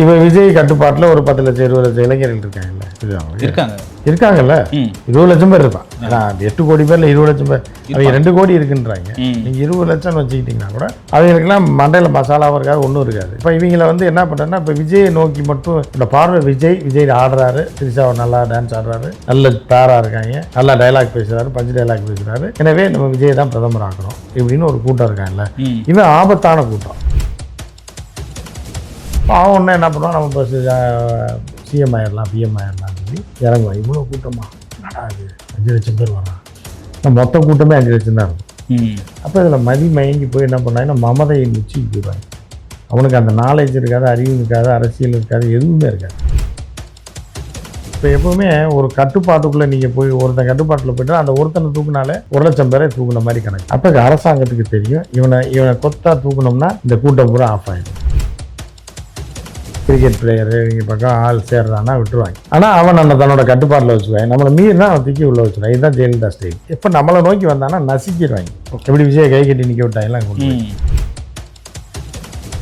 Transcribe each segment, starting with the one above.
இப்போ விஜய் கட்டுப்பாட்டில் ஒரு பத்து லட்சம் இருபது லட்சம் இளைஞர்கள் இருக்காங்கல்ல இருக்காங்க. இருக்காங்கல்ல? இருபது லட்சம் பேர் இருப்பான். ஏன்னா எட்டு கோடி பேர்ல இருபது லட்சம் பேர். அவங்க ரெண்டு கோடி இருக்குன்றாங்க. ம். நீங்க இருபது லட்சம் வச்சுக்கிட்டீங்கன்னா கூட அவங்களுக்குலாம் மண்டையில் மசாலாவும் இருக்காது ஒன்றும் இருக்காது. இப்போ இவங்கள வந்து என்ன பண்ணுறேன்னா இப்போ விஜயை நோக்கி மட்டும் இந்த பார்வை விஜய் விஜய் ஆடுறாரு. திரிஷா நல்லா டான்ஸ் ஆடுறாரு. நல்ல பேரா இருக்காங்க. நல்லா டைலாக் பேசுறாரு பஞ்சு டைலாக் பேசுறாரு. எனவே நம்ம விஜய் தான் பிரதமர் ஆக்கணும். இப்படின்னு ஒரு கூட்டம் இருக்காங்கல்ல. இவன் ஆபத்தான கூட்டம். அவன் ஒன்று என்ன பண்ணுவான் நம்ம இப்போ சிஎம் ஆயிடலாம் பிஎம் ஆயிடலாம் சொல்லி இறங்குவான் இவ்வளோ கூட்டமா? என்னடா இது? அஞ்சு லட்சம் பேர் வரான் நம்ம மொத்த கூட்டமே அஞ்சு லட்சம் தான் இருக்கும். அப்போ இதில் மதி மயங்கி போய் என்ன பண்ணாங்கன்னா மமதையை உச்சிக்கு போயிடுவாங்க அவனுக்கு அந்த நாலேஜ் இருக்காது அறிவு இருக்காது அரசியல் இருக்காது எதுவுமே இருக்காது. இப்போ எப்பவுமே ஒரு கட்டுப்பாட்டுக்குள்ளே நீங்கள் போய் ஒருத்தன் கட்டுப்பாட்டில் போயிட்டா அந்த ஒருத்தனை தூக்குனாலே ஒரு லட்சம் பேரை தூக்குன மாதிரி கணக்கு. அப்போ அரசாங்கத்துக்கு தெரியும். இவனை இவனை கொத்தா தூக்குனோம்னா இந்த கூட்டம் பூரா ஆஃப் ஆகிடும் கிரிக்கெட் பிளேயரு இங்கே பக்கம் ஆள் சேர்றான்னா விட்டுருவாங்க. ஆனால் அவன் நம்ம தன்னோட கட்டுப்பாட்டில் வச்சுக்குவாங்க நம்மளை மீறினா அவன் தூக்கி உள்ள வச்சுருவாங்க இதுதான் ஜெயலலிதா ஸ்டைல். இப்போ நம்மளை நோக்கி வந்தானா நசிக்கிடுவாங்க. எப்படி விஜய் கை கட்டி நிற்க விட்டாங்கலாம்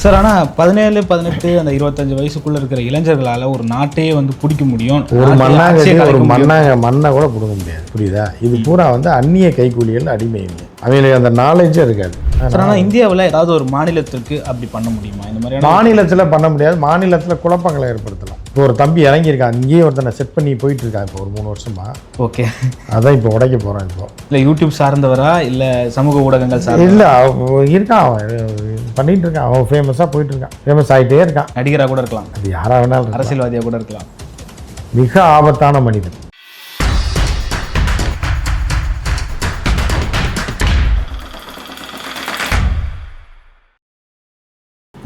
சார் ஆனால் பதினேழு பதினெட்டு அந்த இருபத்தஞ்சு வயசுக்குள்ள இருக்கிற இளைஞர்களால ஒரு நாட்டையே வந்து பிடிக்க முடியும். ஒரு மண்ணாங்கட்டி ஒரு. மண்ணாங்க மண்ணை கூட பிடுங்க முடியாது. புரியுதா? இது பூரா வந்து அந்நிய கைக்கூலிகள் அடிமைங்க அவங்களுக்கு அந்த நாலேஜே இருக்காது. சார் ஆனால் இந்தியாவில் ஏதாவது ஒரு மாநிலத்திற்கு அப்படி பண்ண முடியுமா? இந்த மாதிரியான மாநிலத்தில் பண்ண முடியாது. மாநிலத்தில் குழப்பங்களை ஏற்படுத்தலாம். இப்போ ஒரு தம்பி இறங்கியிருக்கான். இங்கேயே ஒருத்தனை செட் பண்ணி போயிட்டு இருக்கான் இப்போ ஒரு மூணு வருஷமா. ஓகே. அதான் இப்போ உடைக்க போகிறான் இப்போ. இல்லை யூடியூப் சார்ந்தவரா? இல்லை சமூக ஊடகங்கள் சார்ந்த இல்லை இருக்கான் பண்ணிட்டு இருக்கான் அவன் ஃபேமஸாக போயிட்டு இருக்கான் ஃபேமஸ் ஆகிட்டே இருக்கான். நடிகராக கூட இருக்கலாம். அது யாராக வேணாலும். அரசியல்வாதியாக கூட இருக்கலாம். மிக ஆபத்தான மனிதன்.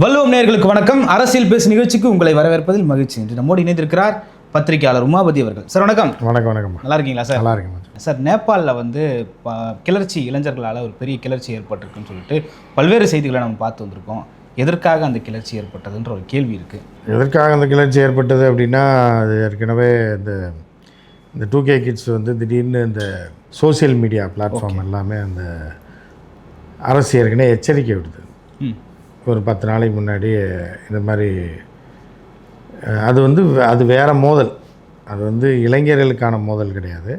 வல்லுவம் நேயர்களுக்கு வணக்கம். அரசியல் பேசு நிகழ்ச்சிக்கு உங்களை வரவேற்பதில் மகிழ்ச்சி. என்று நம்மோடு இணைந்திருக்கிறார் பத்திரிகையாளர் உமாபதி அவர்கள். சார் வணக்கம். வணக்கம் வணக்கம்மா. நல்லா இருக்கீங்களா சார்? நல்லா இருக்குமா சார் நேபாளில் வந்து ப- கிளர்ச்சி இளைஞர்களால் ஒரு பெரிய கிளர்ச்சி ஏற்பட்டிருக்குன்னு சொல்லிட்டு பல்வேறு செய்திகளை நம்ம பார்த்து வந்திருக்கோம். எதற்காக அந்த கிளர்ச்சி ஏற்பட்டதுன்ற ஒரு கேள்வி இருக்குது எதற்காக அந்த கிளர்ச்சி ஏற்பட்டது அப்படின்னா அது ஏற்கனவே இந்த இந்த டூ கே கிட்ஸ் வந்து திடீர்னு இந்த சோஷியல் மீடியா பிளாட்ஃபார்ம் எல்லாமே அந்த அரசு ஏற்கனவே எச்சரிக்கை விடுது ஒரு பத்து நாளைக்கு முன்னாடி இந்த மாதிரி அது வந்து அது வேற மோதல். அது வந்து இளைஞர்களுக்கான மோதல் கிடையாது.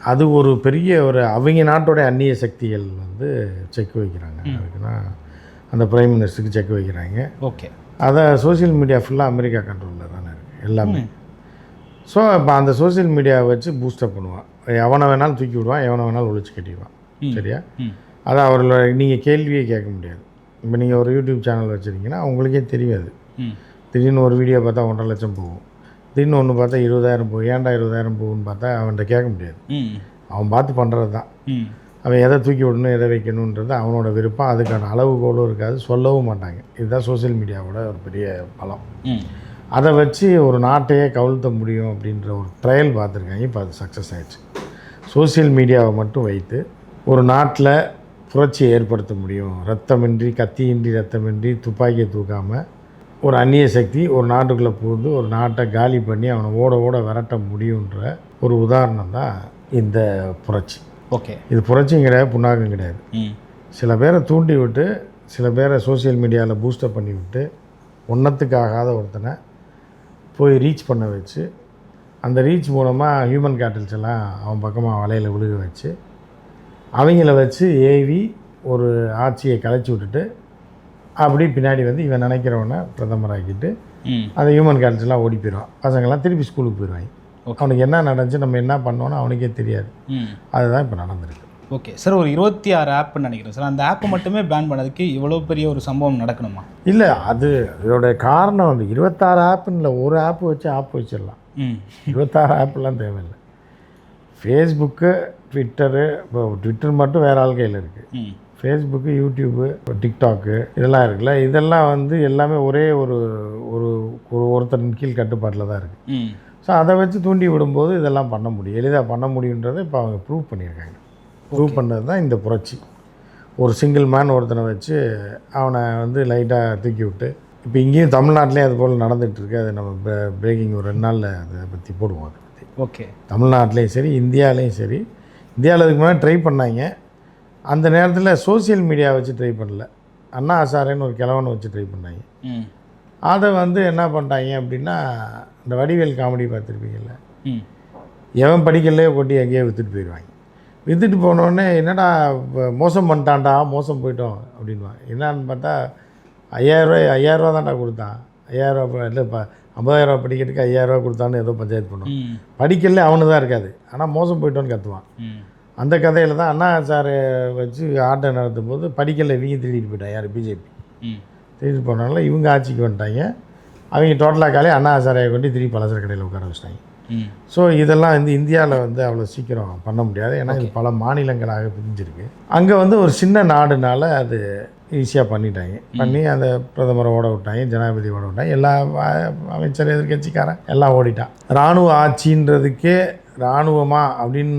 அது ஒரு பெரிய ஒரு அவங்க நாட்டோட அந்நிய சக்திகள் வந்து செக் வைக்கிறாங்க. அதுக்குன்னா அந்த பிரைம் மினிஸ்டருக்கு செக் வைக்கிறாங்க. ஓகே. அதை சோஷியல் மீடியா ஃபுல்லாக அமெரிக்கா கண்ட்ரோலில் தானே இருக்குது எல்லாமே. ஸோ இப்போ அந்த சோஷியல் மீடியாவை வச்சு பூஸ்டப் பண்ணுவான். எவனை வேணாலும் தூக்கி விடுவான் எவனை வேணாலும் ஒழிச்சு கட்டிடுவான். சரியா? அதை அவர்களோட நீங்கள் கேள்வியே கேட்க முடியாது. இப்போ நீங்கள் ஒரு யூடியூப் சேனல் வச்சுருக்கீங்கன்னா உங்களுக்கே ம். திடீர்னு ஒரு வீடியோ பார்த்தா ஒன்றரை லட்சம் போகும். திடீர்னு ஒன்று பார்த்தா இருபதாயிரம் போகும். ஏன்டா இருபதாயிரம் போகும்னு பார்த்தா அவன்கிட்ட கேட்க முடியாது. அவன் பார்த்து பண்ணுறது தான். அவன் எதை தூக்கி விடணும் எதை வைக்கணுன்றது அவனோட விருப்பம். அதுக்கான அளவுகோலும் இருக்காது. சொல்லவும் மாட்டாங்க. இதுதான் சோஷியல் மீடியாவோட ஒரு பெரிய பலம். அதை வச்சு ஒரு நாட்டையே கவிழ்த்த முடியும் அப்படின்ற ஒரு ட்ரையல் பார்த்துருக்காங்க. இப்போ அது சக்ஸஸ் ஆயிடுச்சு. சோஷியல் மீடியாவை மட்டும் வைத்து ஒரு நாட்டில் புரட்சியை ஏற்படுத்த முடியும். ரத்தமின்றி கத்தியின்றி ரத்தமின்றி துப்பாக்கியை தூக்காமல் ஒரு அந்நிய சக்தி ஒரு நாட்டுக்குள்ளே புகுந்து ஒரு நாட்டை காலி பண்ணி அவனை ஓட ஓட விரட்ட முடியுன்ற ஒரு உதாரணம் தான் இந்த புரட்சி. ஓகே. இது புரட்சியும் கிடையாது புண்ணாக்கும் கிடையாது. சில பேரை தூண்டி விட்டு சில பேரை சோஷியல் மீடியாவில் பூஸ்டப் பண்ணி விட்டு ஒன்றத்துக்கு ஆகாத ஒருத்தனை போய் ரீச் பண்ண வச்சு அந்த ரீச் மூலமாக ஹியூமன் கேட்டல்ஸ் எல்லாம் அவன் பக்கமாக வலையில் விழுக வச்சு அவங்கள வச்சு ஏவி ஒரு ஆட்சியை கலைச்சி விட்டுட்டு அப்படி பின்னாடி வந்து இவன் நினைக்கிறவனை பிரதமராக்கிட்டு அந்த ஹியூமன் கேட்டல்ஸ் எல்லாம் ஓடி போயிடுவான். பசங்கள்லாம் திருப்பி ஸ்கூலுக்கு போயிடுவாங்க. அவனுக்கு என்ன நடந்துச்சு நம்ம என்ன பண்ணோன்னு அவனுக்கே தெரியாது. அதுதான் இப்போ நடந்திருக்கு. ஓகே சார் ஒரு இருபத்தி ஆறு ஆப்னு நினைக்கிறேன். சார் அந்த ஆப்பை மட்டுமே பேன் பண்ணதுக்கு இவ்வளோ பெரிய ஒரு சம்பவம் நடக்கணுமா? இல்லை அது அதோட காரணம் வந்து இருபத்தாறு ஆப்புன்னு இல்லை ஒரு ஆப் வச்சு ஆப் வச்சிடலாம். இருபத்தாறு ஆப்லாம் தேவையில்லை. ஃபேஸ்புக்கு ட்விட்டரு இப்போ ட்விட்டர் மட்டும் வேறு ஆள் கையில் இருக்குது ஃபேஸ்புக்கு யூடியூப்பு டிக்டாக்கு இதெல்லாம் இருக்குல்ல? இதெல்லாம் வந்து எல்லாமே ஒரே ஒரு ஒரு ஒரு ஒருத்தரின் கீழ் கட்டுப்பாட்டில் தான் இருக்குது ஸோ அதை வச்சு தூண்டி விடும்போது இதெல்லாம் பண்ண முடியும். எளிதாக பண்ண முடியுன்றதை இப்போ அவங்க ப்ரூவ் பண்ணியிருக்காங்க ப்ரூவ் பண்ணது தான் இந்த புரட்சி. ஒரு சிங்கிள் மேன் ஒருத்தனை வச்சு அவனை வந்து லைட்டாக தூக்கி விட்டு இப்போ இங்கேயும் தமிழ்நாட்டிலையும் அது போல் நடந்துகிட்ருக்கு அது நம்ம பிரேக்கிங் ஒரு ரெண்டு நாளில் அதை பற்றி போடுவோம். அதை பற்றி ஓகே தமிழ்நாட்டிலையும் சரி இந்தியாவிலையும் சரி. இந்தியாவில் இதுக்கு முன்னாடி ட்ரை பண்ணாங்க. அந்த நேரத்தில் சோஷியல் மீடியா வச்சு ட்ரை பண்ணல. அண்ணா ஹசாரேன்னு ஒரு கிழவனை வச்சு ட்ரை பண்ணாங்க. அதை வந்து என்ன பண்ணிட்டாங்க அப்படின்னா இந்த வடிவேல் காமெடி பார்த்துருப்பீங்கல்ல? ம். எவன் படிக்கலையோ கொட்டி எங்கேயோ விற்றுட்டு போயிடுவாங்க விற்றுட்டு போனோடனே என்னடா இப்ப மோசம் பண்ணிட்டான்டா மோசம் போயிட்டோம் அப்படின்வாங்க என்னன்னு பார்த்தா ஐயாயிரரூவா ஐயாயிரரூவா தான்டா கொடுத்தான். ஐயாயிரரூவா இல்லை இப்போ ஐம்பதாயிரரூவா படிக்கிறதுக்கு ஐயாயிரரூவா கொடுத்தான்னு ஏதோ பஞ்சாயத்து பண்ணுவோம் படிக்கல அவனு தான் இருக்காது. ஆனால் மோசம் போயிட்டோன்னு கத்துவான். ம். அந்த கதையில் தான் அண்ணா சாரை வச்சு ஆட்டம் நடத்தும் போது படிக்கல இவங்க திருடிட்டு போயிட்டான் யார்? பிஜேபி. திருடிட்டு போனால இவங்க ஆட்சிக்கு வந்துட்டாங்க. அவங்க டோட்டலாக காலே அண்ணா சாரையை கொண்டு திருப்பி பலசர கடையில் உட்கார வச்சிட்டாங்க. ஸோ இதெல்லாம் வந்து இந்தியாவில் வந்து அவ்வளோ சீக்கிரம் பண்ண முடியாது. ஏன்னா இது பல மாநிலங்களாக பிரிஞ்சிருக்கு. அங்கே வந்து ஒரு சின்ன நாடுனால அது ஈஸியாக பண்ணிட்டாங்க. பண்ணி அந்த பிரதமரை ஓட விட்டாங்க ஜனாதிபதி ஓட விட்டாங்க. எல்லா அமைச்சர் எதிர்கட்சிக்காரன் எல்லாம் ஓடிட்டான். இராணுவ ஆட்சின்றதுக்கே இராணுவமா அப்படின்னு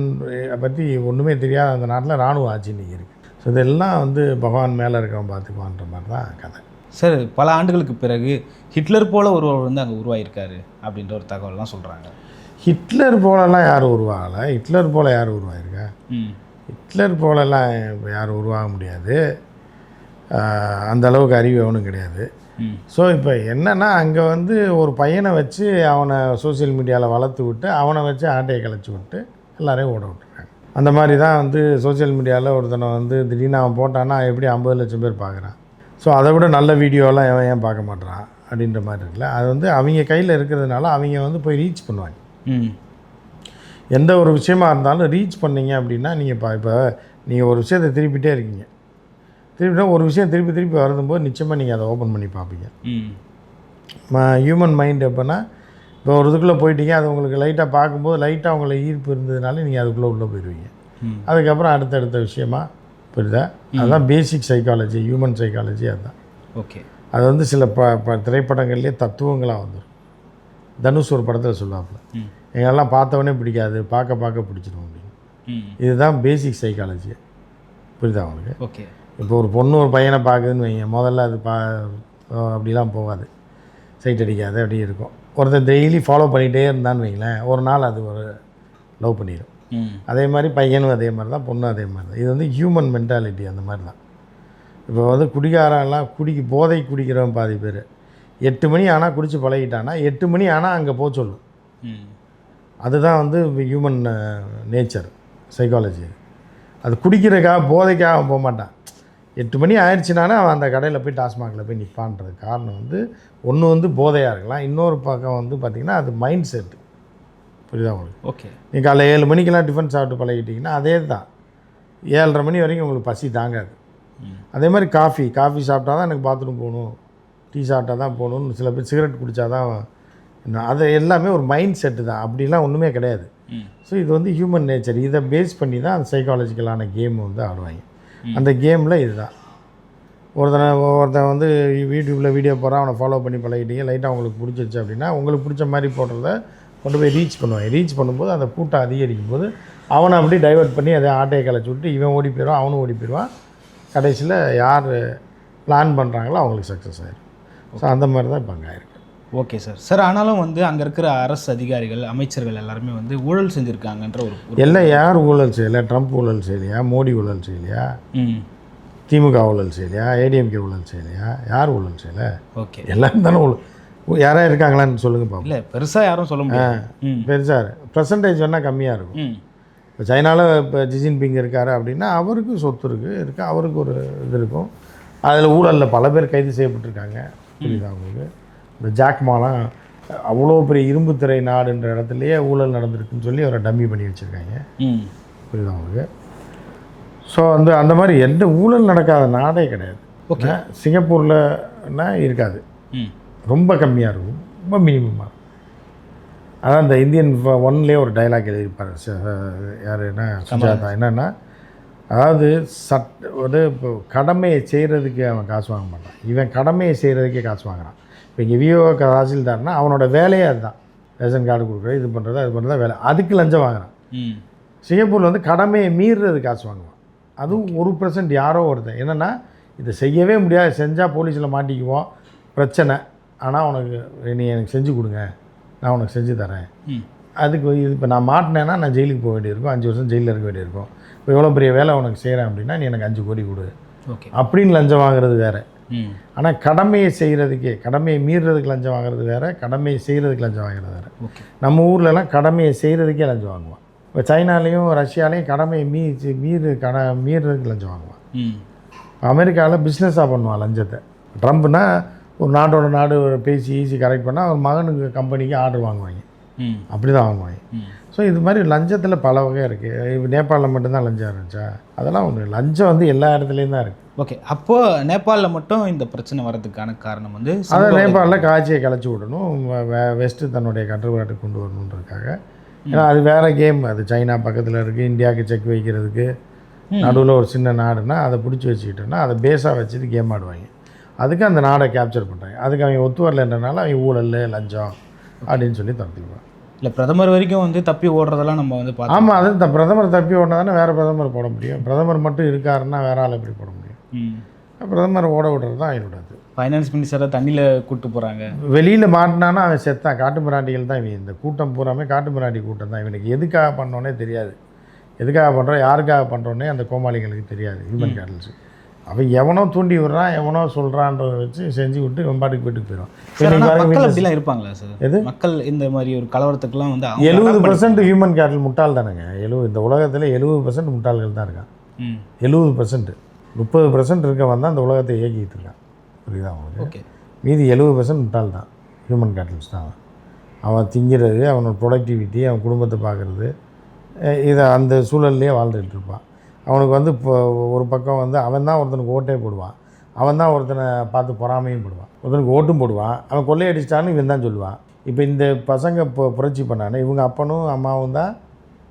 பற்றி ஒன்றுமே தெரியாத அந்த நாட்டில் இராணுவ ஆட்சி இன்றைக்கி இருக்குது ஸோ இதெல்லாம் வந்து பகவான் மேலே இருக்கிறவன் பார்த்துக்குவான்ற மாதிரி தான் கதை. சார் பல ஆண்டுகளுக்கு பிறகு ஹிட்லர் போல ஒருவர் வந்து அங்கே உருவாயிருக்காரு அப்படின்ற ஒரு தகவல்லாம் சொல்கிறாங்க ஹிட்லர் போலலாம் யாரும் உருவாகலை? ஹிட்லர் போல யார் உருவாயிருக்கா? ஹிட்லர் போலலாம் யாரும் உருவாக முடியாது. அந்த அளவுக்கு அறிவு அவனும் கிடையாது. ஸோ இப்போ என்னென்னா அங்கே வந்து ஒரு பையனை வச்சு அவனை சோஷியல் மீடியாவில் வளர்த்து விட்டு அவனை வச்சு ஆட்டையை கலைச்சி விட்டு எல்லாரையும் ஓட விட்டுருக்காங்க. அந்த மாதிரி தான் வந்து சோஷியல் மீடியாவில் ஒருத்தனை வந்து திடீர்னு அவன் போட்டான்னா எப்படி ஐம்பது லட்சம் பேர் பார்க்குறான் ஸோ அதை விட நல்ல வீடியோலாம் அவன் ஏன் பார்க்க மாட்றான்? அப்படின்ற மாதிரி இருக்குல்ல. அது வந்து அவங்க கையில் இருக்கிறதுனால அவங்க வந்து போய் ரீச் பண்ணுவாங்க. ம். எந்த ஒரு விஷயமா இருந்தாலும் ரீச் பண்ணீங்க அப்படின்னா நீங்கள் இப்போ இப்போ நீங்கள் ஒரு விஷயத்தை திருப்பிட்டே இருக்கீங்க. திருப்பிட்டா ஒரு விஷயம் திருப்பி திருப்பி வரும்போது நிச்சயமாக நீங்கள் அதை ஓப்பன் பண்ணி பார்ப்பீங்க. ம். ஹியூமன் மைண்ட் எப்போனா இப்போ ஒரு இதுக்குள்ளே போயிட்டீங்க அது உங்களுக்கு லைட்டாக பார்க்கும்போது லைட்டாக உங்களை ஈர்ப்பு இருந்ததுனால நீங்கள் அதுக்குள்ளே உள்ளே போயிடுவீங்க அதுக்கப்புறம் அடுத்தடுத்த விஷயமா புரியுதா? அதுதான் பேசிக் சைக்காலஜி ஹியூமன் சைக்காலஜி அதுதான் ஓகே. அது வந்து சில ப ப திரைப்படங்கள்லேயே தத்துவங்களாக வந்துடும் தனுஷ் ஒரு படத்தில் சொல்லுவாப்புல எங்களெல்லாம் பார்த்தவொடனே பிடிக்காது பார்க்க பார்க்க பிடிச்சிடும் அப்படின்னு. இதுதான் பேசிக் சைக்காலஜி புரியுதா உங்களுக்கு? ஓகே. இப்போ ஒரு பொண்ணு ஒரு பையனை பார்க்குதுன்னு வைங்க. முதல்ல அது பா அப்படிலாம் போகாது. சைட் அடிக்காது அப்படி இருக்கும். ஒருத்தன் டெய்லி ஃபாலோ பண்ணிகிட்டே இருந்தான்னு வைங்களேன் ஒரு நாள் அது ஒரு லவ் பண்ணிடும் அதே மாதிரி பையனும் அதே மாதிரி தான் பொண்ணும் அதே மாதிரி தான். இது வந்து ஹியூமன் மென்டாலிட்டி அந்த மாதிரி தான். இப்போ வந்து குடிகாரெல்லாம் குடிக்கு போதை குடிக்கிறவன் பாதி பேர். எட்டு மணி ஆனால் குடித்து பழகிட்டான்னா எட்டு மணி ஆனால் அங்கே போக சொல்லும். அதுதான் வந்து ஹியூமன் நேச்சர் சைக்காலஜி அது குடிக்கிறதுக்காக போதைக்காக அவன் போக மாட்டான். எட்டு மணி ஆயிடுச்சுனாலே அவன் அந்த கடையில் போய் டாஸ்மாகில் போய் நிற்பான்றது காரணம் வந்து ஒன்று வந்து போதையாக இருக்கலாம். இன்னொரு பக்கம் வந்து பார்த்திங்கன்னா அது மைண்ட் செட்டு புரியுதா உங்களுக்கு? ஓகே. நீ காலைல ஏழு மணிக்கெல்லாம் டிஃபன் சாப்பிட்டு பழகிட்டிங்கன்னா அதே தான் ஏழரை மணி வரைக்கும் உங்களுக்கு பசி தாங்காது. அதே மாதிரி காஃபி. காஃபி சாப்பிட்டா தான் எனக்கு பாத்ரூம் போகணும். டீ சாப்பிட்டா தான் போகணும்னு சில பேர் சிகரெட் குடித்தா தான் அது எல்லாமே ஒரு மைண்ட் செட்டு தான். அப்படிலாம் ஒன்றுமே கிடையாது. ஸோ இது வந்து ஹியூமன் நேச்சர் இதை பேஸ் பண்ணி தான் அந்த சைக்காலஜிக்கலான கேம் வந்து ஆடுவாங்க. அந்த கேமில் இதுதான். ஒருத்தனை ஒருத்தன் வந்து யூடியூப்பில் வீடியோ போகிறான் அவனை ஃபாலோ பண்ணி பழகிட்டீங்க லைட்டாக உங்களுக்கு பிடிச்சிருச்சு அப்படின்னா உங்களுக்கு பிடிச்ச மாதிரி போடுறத கொண்டு போய் ரீச் பண்ணுவேன் ரீச் பண்ணும்போது அந்த கூட்டம் அதிகரிக்கும் போது அவனை அப்படி டைவர்ட் பண்ணி அதை ஆட்டையை கலைச்சி விட்டு இவன் ஓடி போயிடுவான் அவனும் ஓடி போயிடுவான். கடைசியில் யார் பிளான் பண்ணுறாங்களோ அவங்களுக்கு சக்ஸஸ் ஆயிடும் ஸோ அந்த மாதிரி தான் இப்போ அங்கே ஆயிருக்கு. ஓகே சார் சார் ஆனாலும் வந்து அங்கே இருக்கிற அரசு அதிகாரிகள் அமைச்சர்கள் எல்லாருமே வந்து ஊழல் செஞ்சுருக்காங்கன்ற ஒரு எல்லாம் யார் ஊழல் செய்யலை? ட்ரம்ப் ஊழல் செய்யலையா? மோடி ஊழல் செய்யலையா? ம். திமுக ஊழல் செய்யலையா? ஏடிஎம்கே ஊழல் செய்யலையா? யார் ஊழல் செய்யலை? ஓகே எல்லாரும் தானே ஊழல். யாராவது இருக்காங்களான்னு சொல்லுங்கள் பாப்போம். இல்லை பெருசாக யாரும் சொல்ல முடியாது. பெருசாக பர்சன்டேஜ் வேணால் கம்மியாக இருக்கும். இப்போ சைனாவில் இப்போ ஜிஜின்பிங் இருக்காரு அப்படின்னா அவருக்கு சொத்து இருக்குது இருக்கு அவருக்கு ஒரு இது இருக்கும். அதில் ஊழலில் பல பேர் கைது செய்யப்பட்டிருக்காங்க. புரியுதா உங்களுக்கு? இந்த ஜாக்மாலாம் அவ்வளோ பெரிய இரும்பு திரை நாடுன்ற இடத்துலையே ஊழல் நடந்திருக்குன்னு சொல்லி அவரை டம்மி பண்ணி வச்சுருக்காங்க. புரியுதா உங்களுக்கு? ஸோ வந்து அந்த மாதிரி எந்த ஊழல் நடக்காத நாடே கிடையாது. ஓகே. சிங்கப்பூரில்னா இருக்காது. ரொம்ப கம்மியாக இருக்கும். ரொம்ப மினிமமாக அதான் இந்த இந்தியன் ஒன்லேயே ஒரு டைலாக் எழுதியிருப்பார். யார் என்ன சுஜாதா என்னென்னா அதாவது சட் வந்து இப்போ கடமையை செய்கிறதுக்கு அவன் காசு வாங்க மாட்டான். இவன் கடமையை செய்கிறதுக்கே காசு வாங்குறான். இப்போ இங்கே விஓ தாசில்தார்னா அவனோட வேலையே அதுதான். ரேஷன் கார்டு கொடுக்குறது இது பண்ணுறது அது பண்ணுறது வேலை. அதுக்கு லஞ்சம் வாங்குறான். சிங்கப்பூரில் வந்து கடமையை மீறுறது காசு வாங்குவான். அதுவும் ஒரு பர்சன்ட் யாரோ ஒருத்தன். என்னென்னா இதை செய்யவே முடியாது. செஞ்சால் போலீஸில் மாட்டிக்குவோம். பிரச்சனை. ஆனால் உனக்கு நீ எனக்கு செஞ்சு கொடுங்க. நான் உனக்கு செஞ்சு தரேன். அதுக்கு இது இப்போ நான் மாட்டினேன்னா நான் ஜெயிலுக்கு போக வேண்டியிருக்கும். அஞ்சு வருஷம் ஜெயிலில் இருக்க வேண்டியிருக்கும். இப்போ எவ்வளோ பெரிய வேலை உனக்கு செய்கிறேன் அப்படின்னா நீ எனக்கு அஞ்சு கோடி கொடு. ஓகே. அப்படின்னு லஞ்சம் வாங்குறது வேறு. ஆனால் கடமையை செய்கிறதுக்கே கடமையை மீறுறதுக்கு லஞ்சம் வாங்குறது வேறு கடமையை செய்கிறதுக்கு லஞ்சம் வாங்குறது வேறு. நம்ம ஊர்லலாம் கடமையை செய்கிறதுக்கே லஞ்சம் வாங்குவான். இப்போ சைனாலேயும் ரஷ்யாலையும் கடமையை மீ மீறு கட மீறுறதுக்கு லஞ்சம் வாங்குவான். அமெரிக்காவில் பிஸ்னஸாக பண்ணுவான் லஞ்சத்தை. ட்ரம்ப்னா ஒரு நாட்டோட நாடு பேசி ஈஸி கரெக்ட் பண்ணால் அவன் மகனுக்கு கம்பெனிக்கு ஆர்டர் வாங்குவாங்க. அப்படி தான் வாங்குவாங்க. ஸோ இது மாதிரி லஞ்சத்தில் பல வகை இருக்குது நேபாளில் மட்டும்தான் லஞ்சம் இருந்துச்சா? அதெல்லாம் ஒன்று லஞ்சம் வந்து எல்லா இடத்துலையும் தான் இருக்குது ஓகே அப்போது நேபாளில் மட்டும் இந்த பிரச்சனை வர்றதுக்கான காரணம் வந்து அதை நேபாளில் காட்சியை கிளச்சி விடணும். வெஸ்ட்டு தன்னுடைய கட்டுப்பாட்டுக்கு கொண்டு வரணுன்றதுக்காக. ஏன்னா அது வேறு கேம். அது சைனா பக்கத்தில் இருக்குது இந்தியாவுக்கு செக் வைக்கிறதுக்கு நடுவில் ஒரு சின்ன நாடுனா அதை பிடிச்சி வச்சுக்கிட்டோன்னா அதை பேஸாக வச்சுட்டு கேம் ஆடுவாங்க. அதுக்கு அந்த நாடை கேப்சர் பண்ணுறாங்க அதுக்கு அவங்க ஒத்து வரலன்றனால அவங்க ஊழல் லஞ்சம் அப்படின்னு சொல்லி துரத்திக்குவாங்க இல்லை பிரதமர் வரைக்கும் வந்து தப்பி ஓடுறதெல்லாம் நம்ம வந்து பார்த்தோம் ஆமாம் அது இந்த பிரதமர் தப்பி ஓடினா தானே வேறு பிரதமர் போட முடியும். பிரதமர் மட்டும் இருக்காருன்னா வேற ஆள் எப்படி போட முடியும்? பிரதமர் ஓட விடுறது தான் இது. ஃபைனான்ஸ் மினிஸ்டரை தண்ணியில் கூட்டு போகிறாங்க வெளியில் மாட்டினானா அவன் செத்தான். காட்டு மிராண்டிகள் தான் இவன். இந்த கூட்டம் பூராமே காட்டு மிராண்டி கூட்டம் தான். இவனுக்கு எதுக்காக பண்ணோன்னே தெரியாது. எதுக்காக பண்ணுறோம் யாருக்காக பண்ணுறோன்னே அந்த கோமாளிகளுக்கு தெரியாது ஹியூமன் கேட்டல்ஸ் அவன் எவனோ தூண்டி விடுறான் எவனோ சொல்கிறான்றத வச்சு செஞ்சு விட்டு இவன் பாட்டுக்கு வீட்டுக்கு போயிடும் மக்கள் அப்படிலாம் இருப்பாங்களா சார்? எது? மக்கள் இந்த மாதிரி ஒரு கலவரத்துக்குலாம் வந்து எழுபது பர்சன்ட் ஹியூமன் கேட்டல் முட்டாள் தானேங்க. எழுபது இந்த உலகத்தில் எழுபது பர்சன்ட் முட்டாள்கள் தான் இருக்கான். எழுபது பர்சன்ட் முப்பது பர்சன்ட் இருக்கவன் தான் அந்த உலகத்தை இயக்கிட்டு இருக்கான். புரியுதா உங்களுக்கு? ஓகே. மீதி எழுபது பர்சன்ட் முட்டாள் தான். ஹியூமன் கேட்டல்ஸ் தான் அவன். அவன் திங்கிறது அவனோட ப்ரொடக்டிவிட்டி அவன் குடும்பத்தை பார்க்குறது இதை அந்த சூழல்லையே வாழ்ந்துட்டு இருப்பான். அவனுக்கு வந்து இப்போ ஒரு பக்கம் வந்து அவன் தான் ஒருத்தனுக்கு ஓட்டே போடுவான். அவன் தான் ஒருத்தனை பார்த்து பொறாமையும் போடுவான். ஒருத்தனுக்கு ஓட்டும் போடுவான். அவன் கொள்ளையடிச்சிட்டான்னு இவன் தான் சொல்லுவான். இப்போ இந்த பசங்க இப்போ புரட்சி பண்ணானே இவங்க அப்பனும் அம்மாவும் தான்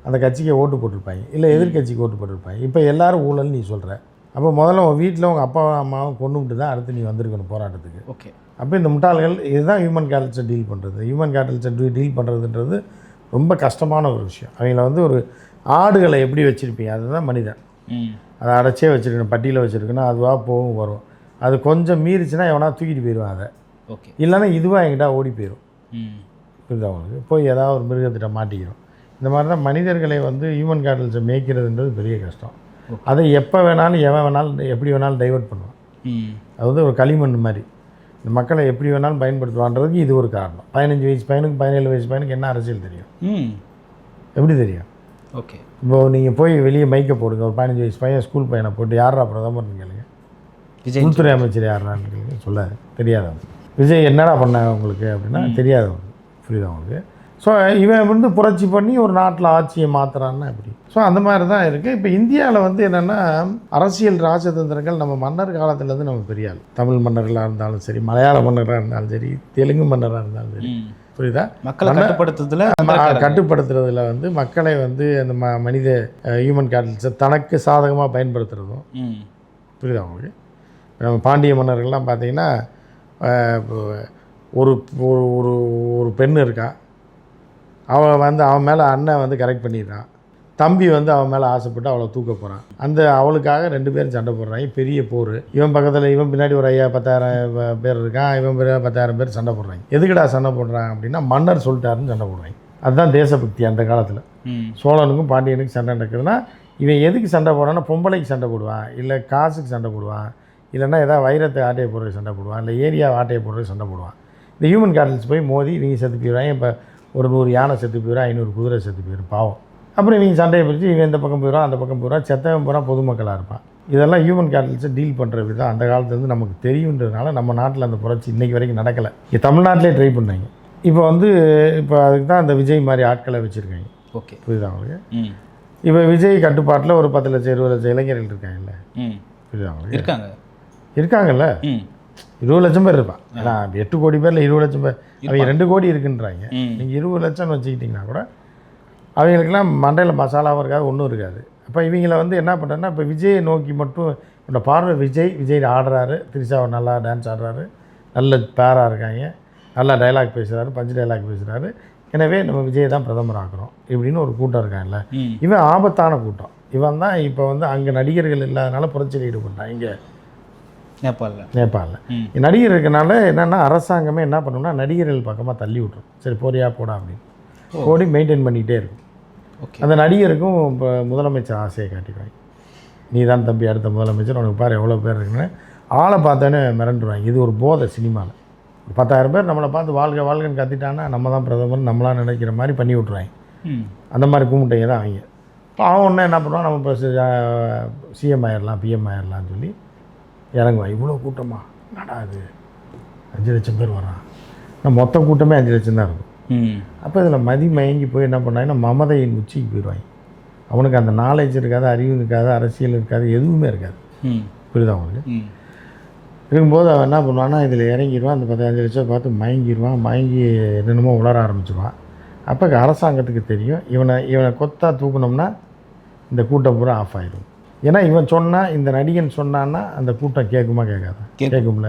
அந்த கட்சிக்கு ஓட்டு போட்டிருப்பாங்க. இல்லை எதிர்க்கட்சிக்கு ஓட்டு போட்டிருப்பாங்க. இப்போ எல்லாரும் ஊழல் நீ சொல்கிற அப்போ முதல்ல உன் வீட்டில் உங்கள் அப்பாவும் அம்மாவும் கொண்டு விட்டு தான் அடுத்து நீ வந்திருக்கணும் போராட்டத்துக்கு. ஓகே. அப்போ இந்த முட்டாள்கள் இதுதான் ஹியூமன் கேட்டல்ஸை டீல் பண்ணுறது. ஹியூமன் கேட்டல்ஸை டீல் பண்ணுறதுன்றது ரொம்ப கஷ்டமான ஒரு விஷயம். அவங்கள வந்து ஒரு ஆடுகளை எப்படி வச்சுருப்பீங்க? அதுதான் மனிதன். அதை அடைச்சே வச்சுருக்கணும் பட்டியில் வச்சுருக்கணும் அதுவாக போகும் வரும். அது கொஞ்சம் மீறிச்சுன்னா எவனா தூக்கிட்டு போயிடுவான் அதை. ஓகே. இல்லைன்னா இதுவாக எங்கிட்ட ஓடி போயிடும் புரியுதா உங்களுக்கு? போய் ஏதாவது ஒரு மிருகத்திட்ட மாட்டிக்கிறோம். இந்த மாதிரி தான் மனிதர்களை வந்து ஹியூமன் கேட்டல்ஸை மேய்க்கிறதுன்றது பெரிய கஷ்டம். அதை எப்போ வேணாலும் எவன் வேணாலும் எப்படி வேணாலும் டைவர்ட் பண்ணுவான். அது வந்து ஒரு களிமண் மாதிரி. இந்த மக்களை எப்படி வேணாலும் பயன்படுத்துவான்றதுக்கு இது ஒரு காரணம். பதினஞ்சு வயசு பையனுக்கு பதினேழு வயசு பையனுக்கு என்ன அரசியல் தெரியும்? எப்படி தெரியும்? ஓகே. இப்போ நீங்கள் போய் வெளியே மைக்கை போடுங்க. ஒரு பதினஞ்சு வயசு பையன் ஸ்கூல் பையனை போட்டு யாரா பிரதமர்னு கேளுங்க. விஜய் உள்துறை அமைச்சர் யாரான்னு கேளுங்க. சொல்லாது தெரியாதவன் விஜய் என்னடா பண்ணாங்க உங்களுக்கு அப்படின்னா தெரியாதவன் புரியுதா உங்களுக்கு? ஸோ இவன் வந்து புரட்சி பண்ணி ஒரு நாட்டில் ஆட்சியை மாத்துறான்னா எப்படி? ஸோ அந்த மாதிரி தான் இருக்குது இப்போ இந்தியாவில் வந்து என்னென்னா அரசியல் ராஜதந்திரங்கள் நம்ம மன்னர் காலத்துலேருந்து நம்ம பெரிய ஆள். தமிழ் மன்னர்களாக இருந்தாலும் சரி மலையாள மன்னராக இருந்தாலும் சரி தெலுங்கு மன்னராக இருந்தாலும் சரி. புரியுதா? மக்களை கட்டுப்படுத்துறதுல கட்டுப்படுத்துறதுல வந்து மக்களை வந்து அந்த ம மனித ஹியூமன் கேட்டல்ஸை தனக்கு சாதகமாக பயன்படுத்துகிறதும் ம். புரியுதா உங்களுக்கு? நம்ம பாண்டிய மன்னர்கள்லாம் பார்த்தீங்கன்னா ஒரு ஒரு ஒரு பெண் இருக்கா? அவள் வந்து அவன் மேலே அண்ணன் வந்து கரெக்ட் பண்ணிடுறான். தம்பி வந்து அவன் மேலே ஆசைப்பட்டு அவளை தூக்க போகிறான் அந்த அவளுக்காக ரெண்டு பேரும் சண்டை போடுறாங்க. பெரிய போர். இவன் பக்கத்தில் இவன் பின்னாடி ஒரு ஐயா பத்தாயிரம் பேர் இருக்கான். இவன் பின்னாடி பத்தாயிரம் பேர் சண்டை போடுறாங்க. எதுக்குடா சண்டை போடுறாங்க அப்படின்னா மன்னர் சொல்லிட்டாருன்னு சண்டை போடுறாங்க. அதுதான் தேசபக்தி அந்த காலத்தில். சோழனுக்கும் பாண்டியனுக்கும் சண்டை நடக்குதுன்னா இவன் எதுக்கு சண்டை போடுறான்னா பொம்பளைக்கு சண்டை போடுவான். இல்லை காசுக்கு சண்டை போடுவான். இல்லைன்னா ஏதாவது வைரத்தை ஆட்டையை போடுறதுக்கு சண்டை போடுவான். இல்லை ஏரியா ஆட்டையை போடுறதுக்கு சண்டை போடுவான். இந்த ஹியூமன் கேட்டல்ஸ் போய் மோதி இவங்க செத்து போயிடுவாங்க. இப்போ ஒரு நூறு யானை செத்து போயிடும் ஐநூறு குதிரை செத்து போயிடும். பாவம். அப்புறம் இவங்க சண்டையை பிரித்து இவன் இந்த பக்கம் போயிடுவான் அந்த பக்கம் போயிடுவான் செத்தவன் பூரா பொதுமக்களாக இருப்பான். இதெல்லாம் ஹியூமன் கேட்டல்ஸை டீல் பண்ணுற விதம் அந்த காலத்துலேருந்து நமக்கு தெரியுன்றதுனால நம்ம நாட்டில் அந்த புரட்சி இன்னைக்கு வரைக்கும் நடக்கலை. இங்கே தமிழ்நாட்டிலே ட்ரை பண்ணாங்க. இப்போ வந்து இப்போ அதுக்கு தான் அந்த விஜய் மாதிரி ஆட்களை வச்சுருக்காங்க. ஓகே புரியுதா உங்களுக்கு? ம். இப்போ விஜய் கட்டுப்பாட்டில் ஒரு பத்து லட்சம் இருபது லட்சம் இளைஞர்கள் இருக்காங்கல்ல? புரியுதா உங்களுக்கு? இருக்காங்க. இருக்காங்கல்ல? இருபது லட்சம் பேர் இருப்பான். ஏன்னா எட்டு கோடி பேரில் இருபது லட்சம் பேர் அவங்க ரெண்டு கோடி இருக்குன்றாங்க. நீங்கள் இருபது லட்சம்னு வச்சுக்கிட்டிங்கன்னா கூட அவங்களுக்கெல்லாம் மண்டையில் மசாலாவும் இருக்காது ஒன்றும் இருக்காது. அப்போ இவங்கள வந்து என்ன பண்ணுறேன்னா இப்போ விஜயை நோக்கி மட்டும் என்னோட பார்வை விஜய் விஜய் ஆடுறாரு திரிஷாவை நல்லா டான்ஸ் ஆடுறாரு நல்ல பேராக இருக்காங்க நல்லா டைலாக் பேசுகிறாரு பஞ்சு டைலாக் பேசுகிறாரு எனவே நம்ம விஜய் தான் பிரதமர் ஆக்குறோம் இப்படின்னு ஒரு கூட்டம் இருக்காங்கல்ல. இவன் ஆபத்தான கூட்டம். இவன் தான் இப்போ வந்து அங்கே நடிகர்கள் இல்லாதனால புரட்சியில் ஈடுபட்டான் இங்கே நேபாளில். நேபாளில். நடிகர் இருக்கனால என்னென்னா அரசாங்கமே என்ன பண்ணும்னா நடிகர்கள் பக்கமாக தள்ளி விட்ரும் சரி போறியா போடா அப்படின்னு. போடி மெயின்டைன் பண்ணிக்கிட்டே இருக்கும். அந்த நடிகருக்கும் இப்போ முதலமைச்சர் ஆசையை காட்டிடுவாங்க நீ தான் தம்பி அடுத்த முதலமைச்சர் உனக்கு பாரு எவ்வளோ பேர் இருக்குன்னு. ஆளை பார்த்தோன்னே மிரண்டுருவாங்க. இது ஒரு போதை சினிமாவில் ஒரு பத்தாயிரம் பேர் நம்மளை பார்த்து வாழ்க வாழ்கன்னு கத்திட்டான்னா நம்ம தான் பிரதமர் நம்மளாம் நினைக்கிற மாதிரி பண்ணி விட்ருவாங்க அந்த மாதிரி கும்பிட்டீங்க தான் அவங்க. இப்போ அவன் ஒன்று என்ன பண்ணுவான்? நம்ம இப்போ சிஎம் ஆயிடலாம் பிஎம் ஆயிடலாம்னு சொல்லி இறங்குவான். இவ்வளோ கூட்டமா? நடா அது அஞ்சு லட்சம் பேர் வரான் மொத்த கூட்டமே அஞ்சு லட்சம் தான் இருக்கும். அப்போ இதில் மதி மயங்கி போய் என்ன பண்ணாங்கன்னா மமதையின் உச்சிக்கு போயிடுவாங்க அவனுக்கு அந்த நாலேஜ் இருக்காது அறிவு இருக்காது அரசியல் இருக்காது எதுவுமே இருக்காது. புரியுதா அவனுக்கு இருக்கும்போது அவன் என்ன பண்ணுவான்னா இதில் இறங்கிடுவான் அந்த பதினஞ்சு லட்சம் பார்த்து மயங்கிடுவான் மயங்கி என்னென்னமோ உளர ஆரம்பிச்சிடுவான் அப்போ அரசாங்கத்துக்கு தெரியும் இவனை இவனை கொத்தா தூக்குனோம்னா இந்த கூட்டம் பூரா ஆஃப் ஆயிடும். ஏன்னா இவன் சொன்னால் இந்த நடிகன் சொன்னான்னா அந்த கூட்டம் கேட்குமா கேட்காதா? கேட்கும். கேட்கும்ல?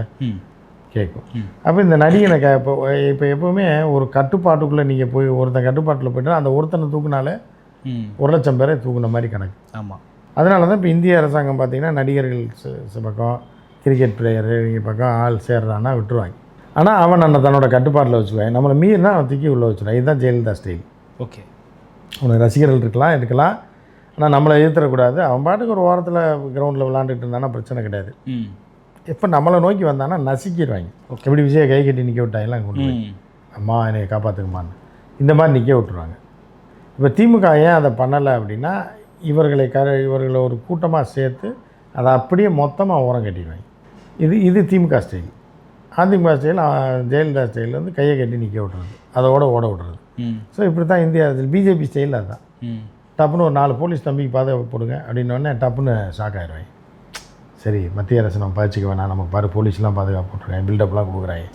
கேட்கும். அப்போ இந்த நடிகனை க இப்போ இப்போ எப்போவுமே ஒரு கட்டுப்பாட்டுக்குள்ளே நீங்கள் போய் ஒருத்தன் கட்டுப்பாட்டில் போயிட்டா அந்த ஒருத்தனை தூக்குனாலே ஒரு லட்சம் பேரை தூக்குன மாதிரி கணக்கு. ஆமாம் அதனால தான் இப்போ இந்திய அரசாங்கம் பார்த்தீங்கன்னா நடிகர்கள் பக்கம் கிரிக்கெட் பிளேயரு இவங்க பக்கம் ஆள் சேர்றான்னா விட்டுருவாங்க. ஆனால் அவன் அந்த தன்னோட கட்டுப்பாட்டில் வச்சுக்குவாங்க நம்மளை மீறினா அவன் தூக்கி உள்ளே வச்சுருவான். இதுதான் ஜெயலலிதா ஸ்டைல் ஓகே. அவனுக்கு ரசிகர்கள் இருக்கலாம் இருக்கலாம் ஆனால் நம்மளை எதிர்த்தரக்கூடாது அவன் பாட்டுக்கு ஒரு ஓரத்தில் கிரவுண்டில் விளாண்டுட்டு இருந்தானா பிரச்சனை கிடையாது. எப்போ நம்மளை நோக்கி வந்தானா நசுக்கிடுவாங்க. எப்படி விஜய கை கட்டி நிற்க விட்டாங்கலாம் கொண்டு போய்? அம்மா என்னை காப்பாற்றுக்குமான்னு இந்த மாதிரி நிற்க விட்டுருவாங்க. இப்போ திமுக ஏன் அதை பண்ணலை அப்படின்னா இவர்களை க இவர்களை ஒரு கூட்டமாக சேர்த்து அதை அப்படியே மொத்தமாக ஓரம் கட்டிடுவாங்க. இது இது DMK style. AIADMK style Jayalalithaa style வந்து கையை கட்டி நிற்க விட்றது அதோட ஓட விட்றது ஸோ இப்படி தான் இந்தியா பிஜேபி ஸ்டைல் அதுதான். டப்புன்னு ஒரு நாலு போலீஸ் தம்பிக்கு பாதுகாப்பு போடுங்க அப்படின்னோடனே டப்புன்னு ஷாக் ஆயிடுவாங்க. சரி மத்திய அரசு நம்ம பயிற்சிக்க வேணாம் நமக்கு பாரு போலீஸ்லாம் பாதுகாப்பு போட்டுருக்காங்க பில்டப்லாம் கொடுக்குறாங்க.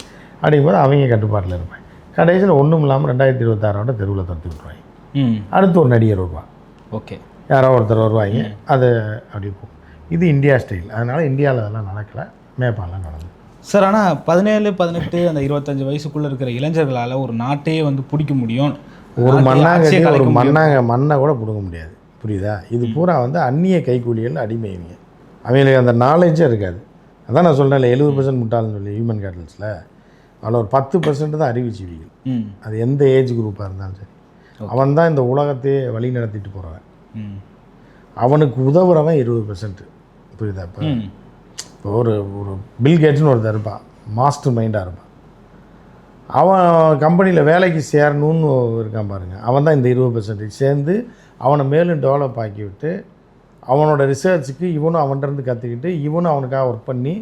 அப்படிங்கும்போது அவங்க கட்டுப்பாட்டில் இருப்பாங்க. கடைசியில் ஒன்றும் இல்லாமல் ரெண்டாயிரத்தி இருபத்தாறோட தெருவில் துரத்தி விட்ருவாங்க ம். அடுத்து ஒரு நடிகர் வருவான். ஓகே. யாரோ ஒருத்தர் வருவாங்க அது அப்படி போகும் இது இந்தியா ஸ்டைல் அதனால் இந்தியாவில் அதெல்லாம் நடக்கலை. நேபாளம் நடந்தது. சார் ஆனால் பதினேழு பதினெட்டு அந்த இருபத்தஞ்சு வயசுக்குள்ளே இருக்கிற இளைஞர்களால் ஒரு நாட்டையே வந்து பிடிக்க முடியும். ஒரு ஆட்சியை ஒரு. மண்ணாங்க மண்ணை கூட பிடுங்க முடியாது. புரியுதா? இது பூரா வந்து அந்நிய கைக்கூலிகள் அடிமைங்க. அவங்களுக்கு அந்த நாலேஜே இருக்காது. அதான் நான் சொல்கிறேன்ல எழுபது பர்சன்ட் முட்டாள்னு சொல்லி ஹியூமன் கேட்டல்ஸில் அதில் ஒரு பத்து பர்சன்ட் தான் அறிவுஜீவிகள். ம். அது எந்த ஏஜ் குரூப்பாக இருந்தாலும் சரி. அவன் தான் இந்த உலகத்தையே வழி நடத்திட்டு போகிறவன் அவனுக்கு உதவுறவன் இருபது பர்சன்ட் புரியுதா? இப்போ இப்போ ஒரு ஒரு பில் கேட்ஸ்னு ஒருத்தர் இருப்பான். மாஸ்டர் மைண்டாக இருப்பான். அவன் கம்பெனியில் வேலைக்கு சேரணும்னு இருக்கான் பாருங்க. அவன் தான் இந்த இருபது பர்சன்டேஜ் சேர்ந்து அவனை மேலும் டெவலப் ஆக்கி விட்டு அவனோட ரிசர்ச்சுக்கு இவனும் அவன்கிட்டருந்து கற்றுக்கிட்டு இவனும் அவனுக்காக ஒர்க் பண்ணி